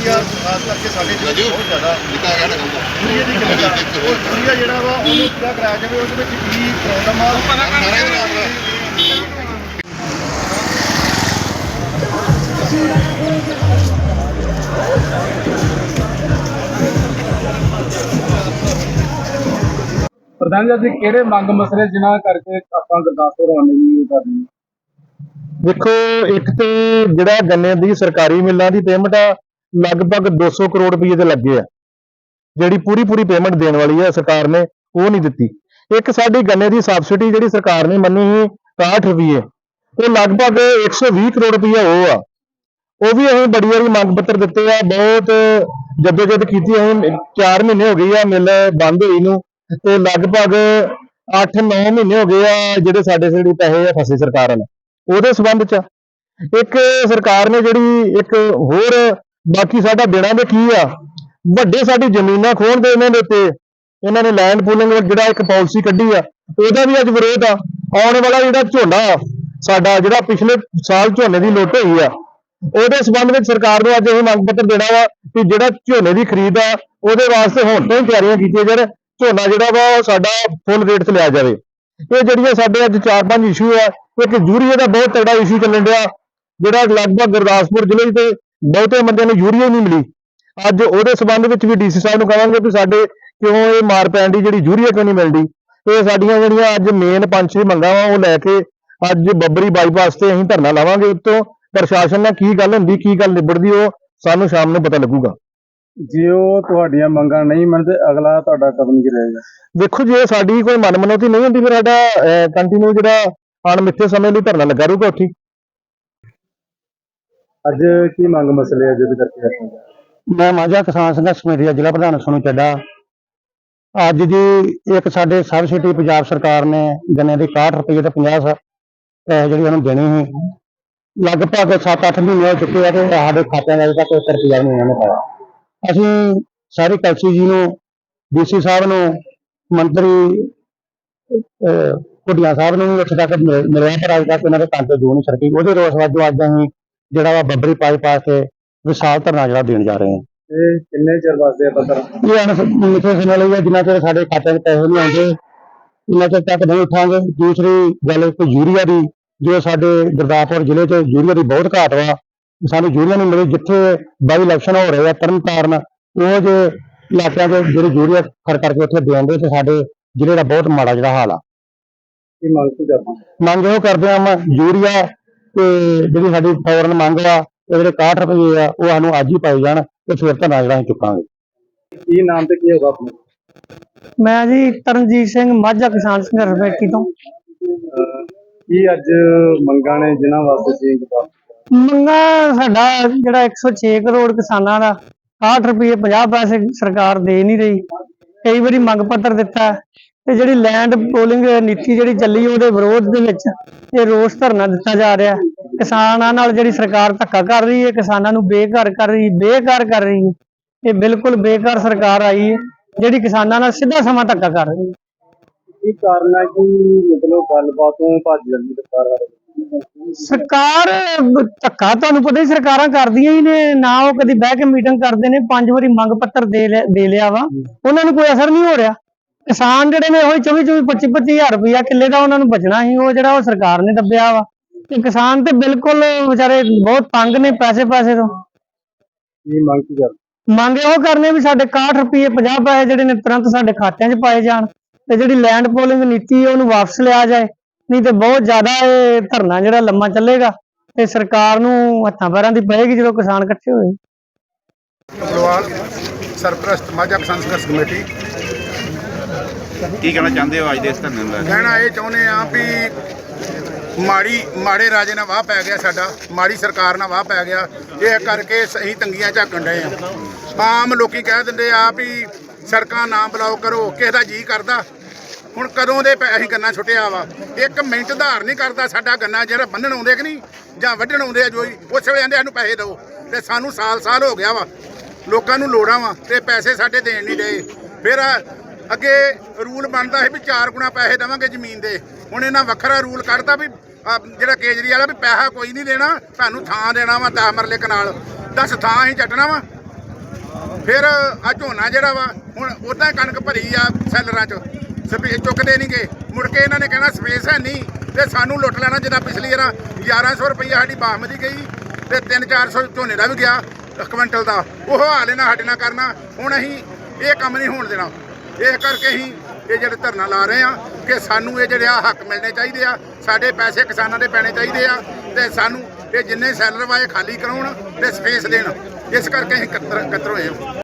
ਜਿਹੜੀ ਆ ਖਾਸ ਕਰਕੇ ਸਾਡੇ ਜਿਹੜੇ ਬਹੁਤ ਜ਼ਿਆਦਾ ਨਿਕਾ ਗਿਆ ਨਾ ਕੰਮ ਦੁਨੀਆ ਦੀ ਕਮੀ ਆ। ਉਹ ਦੁਨੀਆ ਜਿਹੜਾ ਵਾ ਉਹਨੂੰ ਪੂਰਾ ਕਰਾਇਆ ਜਾਵੇ ਉਹਦੇ ਵਿੱਚ ਕੀ ਪ੍ਰੋਬਲਮ ਆ? ਸਾਰਾ ਹੀ ਬਰਾਬਰ ਪ੍ਰਧਾਨ ਜੀ ਅਸੀਂ ਕਿਹੜੇ ਮੰਗ ਮਸਲੇ ਜਿਨ੍ਹਾਂ ਕਰਕੇ ਆਪਾਂ ਗੁਰਦਾਸਪੁਰ ਆਉਣੇ ਜੀ ਕਰਨੀ ਦੇਖੋ ਇੱਕ ਤੇ ਜਿਹੜਾ ਗੰਨੇ ਦੀ ਸਰਕਾਰੀ ਮਿੱਲਾਂ ਦੀ ਪੇਮੈਂਟ ਆ ਲਗਭਗ 200 ਕਰੋੜ ਰੁਪਏ ਦੇ ਲੱਗੇ ਆ। ਜਿਹੜੀ ਪੂਰੀ ਪੂਰੀ ਪੇਮੈਂਟ ਦੇਣ ਵਾਲੀ ਹੈ ਸਰਕਾਰ ਨੇ, ਉਹ ਨਹੀਂ ਦਿੱਤੀ। ਇੱਕ ਸਾਡੀ ਗੰਨੇ ਦੀ ਸਬਸਿਡੀ ਜਿਹੜੀ ਸਰਕਾਰ ਨੇ ਮੰਨੀ ਸੀ 61 ਰੁਪਏ ਉਹ ਲਗਭਗ 120 ਕਰੋੜ ਰੁਪਏ ਉਹ ਆ। ਉਹ ਵੀ ਅਸੀਂ ਬੜੀ ਵਾਰੀ ਮੰਗ ਪੱਤਰ ਦਿੱਤੇ ਆ, ਬਹੁਤ ਜਦੋਜਦ ਕੀਤੀ ਅਸੀਂ 4 ਮਹੀਨੇ ਹੋ ਗਏ ਆ, ਮਿਲ ਬੰਦ ਹੋਈ ਨੂੰ, ਤੇ ਲਗਭਗ 8-9 ਮਹੀਨੇ ਹੋ ਗਏ ਆ, ਜਿਹੜੇ ਸਾਡੇ ਜਿਹੜੇ ਪੈਸੇ ਆ ਫਸੇ ਸਰਕਾਰ ਨਾਲ। ਉਹਦੇ ਸੰਬੰਧ ਚ ਇੱਕ ਸਰਕਾਰ ਨੇ ਜਿਹੜੀ ਇੱਕ ਹੋਰ ਬਾਕੀ ਸਾਡਾ ਦੇਣਾ ਦੇ ਕੀ ਆ? ਵੱਡੇ ਸਾਡੀ ਜ਼ਮੀਨਾਂ ਖੋਣ ਦੇ ਇਹਨਾਂ ਦੇ ਉੱਤੇ। ਇਹਨਾਂ ਨੇ ਲੈਂਡ ਪੂਲਿੰਗ ਜਿਹੜਾ ਇੱਕ ਪਾਲਿਸੀ ਕੱਢੀ ਆ, ਉਹਦਾ ਵੀ ਅੱਜ ਵਿਰੋਧ ਆ। ਆਉਣ ਵਾਲਾ ਜਿਹੜਾ ਝੋਨਾ ਸਾਡਾ ਜਿਹੜਾ ਪਿਛਲੇ ਸਾਲ ਝੋਨੇ ਦੀ ਲੁੱਟ ਹੋਈ ਆ, ਉਹਦੇ ਸੰਬੰਧ ਵਿੱਚ ਸਰਕਾਰ ਨੂੰ ਅੱਜ ਇਹ ਮੰਗ ਪੱਤਰ ਦੇਣਾ ਵਾ ਕਿ ਜਿਹੜਾ ਝੋਨੇ ਦੀ ਖਰੀਦ ਆ, ਉਹਦੇ ਵਾਸਤੇ ਹੁਣ ਤੋਂ ਹੀ ਤਿਆਰੀਆਂ ਕੀਤੀਆਂ ਜਾਣ। ਝੋਨਾ ਜਿਹੜਾ ਵਾ, ਉਹ ਸਾਡਾ ਫੁੱਲ ਰੇਟ ਤੇ ਲਿਆ ਜਾਵੇ। ਇਹ ਜਿਹੜੀਆਂ ਸਾਡੇ ਅੱਜ ਚਾਰ ਪੰਜ ਇਸ਼ੂ ਆ, ਇੱਕ ਯੂਰੀਆ ਦਾ ਬਹੁਤ ਤਗੜਾ ਇਸ਼ੂ ਚੱਲਣ ਡਿਆ, ਜਿਹੜਾ ਲਗਭਗ ਗੁਰਦਾਸਪੁਰ ਜ਼ਿਲ੍ਹੇ ਤੇ ਬਹੁਤੇ ਬੰਦਿਆਂ ਨੂੰ ਯੂਰੀਆ ਹੀ ਨਹੀਂ ਮਿਲੀ। ਅੱਜ ਉਹਦੇ ਸੰਬੰਧ ਵਿੱਚ ਵੀ ਡੀਸੀ ਸਾਹਿਬ ਨੂੰ ਕਹਾਂਗੇ ਵੀ ਸਾਡੇ ਕਿਉਂ ਇਹ ਮਾਰ ਪੈਣ ਦੀ ਜਿਹੜੀ ਯੂਰੀਆ ਕਿਉਂ ਨਹੀਂ ਮਿਲਦੀ? ਇਹ ਸਾਡੀਆਂ ਜਿਹੜੀਆਂ ਅੱਜ ਮੇਨ ਪੰਜ ਛੇ ਮੰਗਾਂ ਵਾ ਉਹ ਲੈ ਕੇ ਅੱਜ ਬੱਬਰੀ ਬਾਈਪਾਸ ਤੇ ਅਸੀਂ ਧਰਨਾ ਲਾਵਾਂਗੇ ਉੱਤੋਂ। ਪ੍ਰਸ਼ਾਸਨ ਨਾਲ ਕੀ ਗੱਲ ਹੁੰਦੀ ਕੀ ਗੱਲ ਨਿਬੜਦੀ ਉਹ ਸਾਨੂੰ ਸ਼ਾਮ ਨੂੰ ਪਤਾ ਲੱਗੂਗਾ। ਜੇ ਉਹ ਤੁਹਾਡੀਆਂ ਮੰਗਾਂ ਨਹੀਂ ਮੰਨਦੇ ਅਗਲਾ ਤੁਹਾਡਾ ਕਦਮ ਕੀ ਰਹੇਗਾ? ਦੇਖੋ ਜੇ ਸਾਡੀ ਕੋਈ ਮਨਮਨੋਤੀ ਨਹੀਂ ਹੁੰਦੀ ਫਿਰ ਸਾਡਾ ਕੰਟੀਨਿਊ ਜਿਹੜਾ ਅਣਮਿੱਥੇ ਸਮੇਂ ਲਈ ਧਰਨਾ ਲੱਗਾ ਰਹੂਗਾ ਉੱਥੇ। ਅੱਜ ਕੀ ਮੰਗ ਮਸਲੇ ਆ ਜਿਹਦੇ ਕਰਕੇ ਆਪਾਂ ਮੈਂ ਮਾਝਾ ਕਿਸਾਨ ਸੰਘਰਸ਼ ਕਮੇਟੀ ਦਾ ਜ਼ਿਲ੍ਹਾ ਪ੍ਰਧਾਨ ਸੋਨੂੰ ਚੱਡਾ। ਅੱਜ ਦੀ ਇੱਕ ਸਾਡੇ ਸਬਸਿਡੀ ਪੰਜਾਬ ਸਰਕਾਰ ਨੇ ਗੰਨੇ ਦੇ 61 ਰੁਪਏ ਤੇ 50 ਪੈਸੇ ਜਿਹੜੀ ਉਹਨੂੰ ਦੇਣੀ ਸੀ। ਲਗਭਗ 7-8 ਮਹੀਨੇ ਹੋ ਚੁੱਕੇ ਆ ਤੇ ਸਾਡੇ ਖਾਤਿਆਂ ਦਾ ਤੱਕ 1 ਰੁਪਿਆ ਨਹੀਂ ਉਹਨਾਂ ਨੇ ਪਾਇਆ। ਅਸੀਂ ਸਾਰੇ ਕਲਸੀ ਜੀ ਨੂੰ, ਡੀਸੀ ਸਾਹਿਬ ਨੂੰ, ਮੰਤਰੀ ਕੁੜੀਆਂ ਸਾਹਿਬ ਨੂੰ ਵੀ ਇੱਥੇ ਤੱਕ ਮਿਲ- ਮਿਲਿਆ ਪਰ ਅਜੇ ਤੱਕ ਇਹਨਾਂ ਦੇ ਕੰਨ ਤੇ ਜੂ ਸਰਕੀ। ਉਹਦੇ ਰੋਸ ਵਜੋਂ ਅੱਜ ਅਸੀਂ ਜਿਹੜਾ ਵਾ ਬੱਬਰੀ ਪਾਈ ਪਾਸ ਤੇ ਵਿਸ਼ਾਲ ਧਰਨਾ ਜਿਹੜਾ ਦੇਣ ਜਾ ਰਹੇ ਹਾਂ ਇਹ ਕਿੰਨੇ ਚਿਰ ਵਾਸਤੇ ਆ ਪੱਤਰ ਇਹ ਅਣ ਮਿੱਥੇ ਸਮੇਂ ਲਈ ਹੈ ਜਿੰਨਾ ਚਿਰ ਸਾਡੇ ਖਾਤੇ 'ਚ ਪੈਸੇ ਨਹੀਂ ਆਉਂਦੇ ਉਹਨਾਂ ਚਿਰ ਤੱਕ ਨਹੀਂ ਉਠਾਂਗੇ। ਦੂਸਰੀ ਗੱਲ ਇੱਕ ਯੂਰੀਆ ਦੀ ਜੋ ਸਾਡੇ ਗੁਰਦਾਸਪੁਰ ਜ਼ਿਲ੍ਹੇ 'ਚ ਯੂਰੀਆ ਦੀ ਬਹੁਤ ਘਾਟ ਵਾ ਸਾਨੂੰ ਯੂਰੀਆ ਨਹੀਂ ਮਿਲੀ ਜਿੱਥੇ ਬਾਈ ਇਲੈਕਸ਼ਨ ਹੋ ਰਹੇ ਆ ਤਰਨ ਤਾਰਨ ਉਹ ਜੇ ਇਲਾਕਿਆਂ 'ਚ ਜਿਹੜੀ ਯੂਰੀਆ ਖਰ ਕਰਕੇ ਉੱਥੇ ਦੇਣਦੇ ਤੇ ਸਾਡੇ ਜ਼ਿਲ੍ਹੇ ਦਾ ਬਹੁਤ ਮਾੜਾ ਜਿਹੜਾ ਹਾਲ ਆ। ਕੀ ਮੰਗ ਕੀ ਕਰਦੇ ਮੰਗ ਉਹ ਕਰਦੇ ਆ ਮੈਂ ਯੂਰੀਆ ਤੇ ਜਿਹੜੀ ਸਾਡੀ ਫੌਰਨ ਮੰਗ ਆ ਇਹ ਜਿਹੜੇ 61 ਰੁਪਏ ਆ ਉਹ ਸਾਨੂੰ ਅੱਜ ਹੀ ਪਾਈ ਜਾਣ ਤੇ ਫਿਰ ਧਰਨਾ ਜਿਹੜਾ ਅਸੀਂ ਚੁੱਕਾਂਗੇ। ਕੀ ਨਾਮ ਤੇ ਕੀ ਹੋਗਾ ਆਪਣਾ? ਮੈਂ ਜੀ ਤਰਨਜੀਤ ਸਿੰਘ ਮਾਝਾ ਕਿਸਾਨ ਸੰਘਰਸ਼ ਕਮੇਟੀ ਤੋਂ। ਕੀ ਅੱਜ ਮੰਗਾਂ ਨੇ ਜਿਨ੍ਹਾਂ ਵਾਸਤੇ ਸੀ ਮੰਗਾ ਸਾਡਾ ਜਿਹੜਾ 106 ਕਰੋੜ ਕਿਸਾਨਾਂ ਦਾ 61 ਰੁਪਏ 50 ਪੈਸੇ ਸਰਕਾਰ ਦੇ ਨਹੀਂ ਰਹੀ। ਕਈ ਵਾਰੀ ਮੰਗ ਪੱਤਰ ਦਿੱਤਾ। ਤੇ ਜਿਹੜੀ ਲੈਂਡ ਪੋਲਿੰਗ ਨੀਤੀ ਜਿਹੜੀ ਚੱਲੀ ਉਹਦੇ ਵਿਰੋਧ ਦੇ ਵਿੱਚ ਇਹ ਰੋਸ ਧਰਨਾ ਦਿੱਤਾ ਜਾ ਰਿਹਾ। ਕਿਸਾਨਾਂ ਨਾਲ ਜਿਹੜੀ ਸਰਕਾਰ ਧੱਕਾ ਕਰ ਰਹੀ ਹੈ ਕਿਸਾਨਾਂ ਨੂੰ ਬੇਘਰ ਕਰ ਰਹੀ ਬੇਕਾਰ ਕਰ ਰਹੀ ਹੈ। ਇਹ ਬਿਲਕੁਲ ਬੇਕਾਰ ਸਰਕਾਰ ਆਈ ਹੈ ਜਿਹੜੀ ਕਿਸਾਨਾਂ ਨਾਲ ਸਿੱਧਾ ਸਮਾਂ ਧੱਕਾ ਕਰ ਰਹੀ ਹੈ। ਕੀ ਕਾਰਨ ਹੈ ਕਿ ਮਤਲਬ ਗੱਲਬਾਤੋਂ ਭੱਜ ਜਾਂਦੀ ਸਰਕਾਰ ਸਰਕਾਰ ਧੱਕਾ ਤੁਹਾਨੂੰ ਪਤਾ ਹੀ ਸਰਕਾਰਾਂ ਕਰਦੀਆਂ ਹੀ ਨੇ ਨਾ ਉਹ ਕਦੀ ਬਹਿ ਕੇ ਮੀਟਿੰਗ ਕਰਦੇ ਨੇ ਪੰਜ ਵਾਰੀ ਮੰਗ ਪੱਤਰ ਦੇ ਲਿਆ- ਦੇ ਲਿਆ ਵਾ। ਉਹਨਾਂ ਨੂੰ ਕੋਈ ਅਸਰ ਨਹੀਂ ਹੋ ਰਿਹਾ। ਕਿਸਾਨ ਜਿਹੜੇ ਨੇ ਉਹੀ 24 24 25 25000 ਰੁਪਇਆ ਕਿੱਲੇ ਦਾ ਉਹਨਾਂ ਨੂੰ ਬਚਣਾ ਸੀ ਉਹ ਜਿਹੜਾ ਉਹ ਸਰਕਾਰ ਨੇ ਦੱਬਿਆ ਵਾ। ਤੇ ਕਿਸਾਨ ਤੇ ਬਿਲਕੁਲ ਵਿਚਾਰੇ ਬਹੁਤ ਤੰਗ ਨੇ ਪੈਸੇ ਪੈਸੇ ਤੋਂ। ਕੀ ਮੰਗ ਕੀ ਕਰਦੇ? ਮੰਗ ਉਹ ਕਰਨੇ ਵੀ ਸਾਡੇ 61 ਰੁਪਏ 50 ਪੈਸੇ ਜਿਹੜੇ ਨੇ ਤੁਰੰਤ ਸਾਡੇ ਖਾਤਿਆਂ 'ਚ ਪਾਏ ਜਾਣ ਤੇ ਜਿਹੜੀ ਲੈਂਡ ਪੋਲਿੰਗ ਨੀਤੀ ਹੈ ਉਹਨੂੰ ਵਾਪਸ ਲਿਆ ਜਾਏ। ਨਹੀਂ ਤੇ ਬਹੁਤ ਜ਼ਿਆਦਾ ਇਹ ਧਰਨਾ ਜਿਹੜਾ ਲੰਮਾ ਚੱਲੇਗਾ ਤੇ ਸਰਕਾਰ ਨੂੰ ਹੱਥਾਂ ਪੈਰਾਂ ਦੀ ਪਏਗੀ ਜਦੋਂ ਕਿਸਾਨ ਇਕੱਠੇ ਹੋਏ। ਸਰਪ੍ਰਸਤ ਮਾਝਾ ਕਿਸਾਨ ਸੰਘਰਸ਼ ਕਮੇਟੀ ਕੀ ਕਹਿਣਾ ਚਾਹੁੰਦੇ ਹੋ ਅੱਜ ਦੇ ਇਸ ਧਰਨੇ ਨੂੰ ਲੈ ਕੇ? ਕਹਿਣਾ ਇਹ ਚਾਹੁੰਦੇ ਆ ਵੀ ਮਾੜੀ, ਮਾੜੇ ਰਾਜੇ ਨਾਲ ਵਾਹ ਪੈ ਗਿਆ ਸਾਡਾ, ਮਾੜੀ ਸਰਕਾਰ ਨਾਲ ਵਾਹ ਪੈ ਗਿਆ। ਇਹ ਕਰਕੇ ਸਹੀ ਤੰਗੀਆਂ ਝਾਕਣ ਡਏ ਆ। ਆਮ ਲੋਕੀ ਕਹਿ ਦਿੰਦੇ ਆ ਵੀ ਸੜਕਾਂ ਨਾ ਬਲੌਕ ਕਰੋ, ਕਿਸੇ ਦਾ ਜੀ ਕਰਦਾ। ਹੁਣ ਕਦੋਂ ਦੇ ਪੈ- ਅਸੀਂ ਗੰਨਾ ਛੁੱਟਿਆ ਵਾ? ਇੱਕ ਮਿੰਟ ਧਾਰ ਨਹੀਂ ਕਰਦਾ ਸਾਡਾ ਗੰਨਾ, ਜਿਹੜਾ ਬੰਨਣ ਆਉਂਦੇ ਕਿ ਨਹੀਂ, ਜਾਂ ਵੱਢਣ ਆਉਂਦੇ ਆ ਜੋਈ ਉਸ ਵੇਲੇ ਆਂਦੇ ਸਾਨੂੰ ਪੈਸੇ ਦਿਓ। ਤੇ ਸਾਨੂੰ ਸਾਲ ਸਾਲ ਹੋ ਗਿਆ ਵਾ। ਲੋਕਾਂ ਨੂੰ ਲੋੜਾਂ ਵਾ, ਤੇ ਪੈਸੇ ਸਾਡੇ ਦੇਣ ਨਹੀਂ ਡਏ। ਫਿਰ ਅੱਗੇ ਰੂਲ ਬਣਦਾ ਹੈ ਵੀ ਚਾਰ ਗੁਣਾ ਪੈਸੇ ਦੇਵਾਂਗੇ ਜ਼ਮੀਨ ਦੇ। ਹੁਣ ਇਹਨਾਂ ਵੱਖਰਾ ਰੂਲ ਕੱਢਤਾ ਵੀ ਜਿਹੜਾ ਕੇਜਰੀਵਾਲ ਆ ਵੀ ਪੈਸਾ ਕੋਈ ਨਹੀਂ ਦੇਣਾ ਤੁਹਾਨੂੰ ਥਾਂ ਦੇਣਾ ਵਾ 10 ਮਰਲੇ ਕਨਾਲ। 10 ਥਾਂ ਹੀ ਚੱਟਣਾ ਵਾ। ਫਿਰ ਆ ਝੋਨਾ ਜਿਹੜਾ ਵਾ, ਹੁਣ ਉਦਾਂ ਕਣਕ ਭਰੀ ਆ ਸੈਲਰਾਂ 'ਚ। ਸਪੇ, ਚੁੱਕਦੇ ਨਹੀਂਗੇ ਮੁੜ ਕੇ ਇਹਨਾਂ ਨੇ ਕਹਿਣਾ ਸਪੇਸ ਹੈ ਨਹੀਂ ਤੇ ਸਾਨੂੰ ਲੁੱਟ ਲੈਣਾ ਜਿੱਦਾਂ ਪਿਛਲੀ ਵਾਰ 1100 ਰੁਪਈਆ ਸਾਡੀ ਬਾਸਮਤੀ ਗਈ ਤੇ 3-400 ਝੋਨੇ ਦਾ ਵੀ ਗਿਆ ਕੁਇੰਟਲ ਦਾ। ਉਹ ਹਾਲੇ ਨਾਲ ਸਾਡੇ ਨਾਲ ਕਰਨਾ। ਹੁਣ ਅਸੀਂ ਇਹ ਕੰਮ ਨਹੀਂ ਹੋਣ ਦੇਣਾ। ਇਸ ਕਰਕੇ ਅਸੀਂ ਇਹ ਜਿਹੜੇ ਧਰਨਾ ਲਾ ਰਹੇ ਆ ਕਿ ਸਾਨੂੰ ਇਹ ਜਿਹੜੇ ਆ ਹੱਕ ਮਿਲਣੇ ਚਾਹੀਦੇ ਆ, ਸਾਡੇ ਪੈਸੇ ਕਿਸਾਨਾਂ ਦੇ ਪੈਣੇ ਚਾਹੀਦੇ ਆ ਤੇ ਸਾਨੂੰ ਇਹ ਜਿੰਨੇ ਸੈਲਰ ਵਾਏ ਖਾਲੀ ਕਰਾਉਣ ਤੇ ਸਪੇਸ ਦੇਣ। ਇਸ ਕਰਕੇ ਅਸੀਂ ਕਤਰ ਕਤਰ ਹੋਏ ਹਾਂ।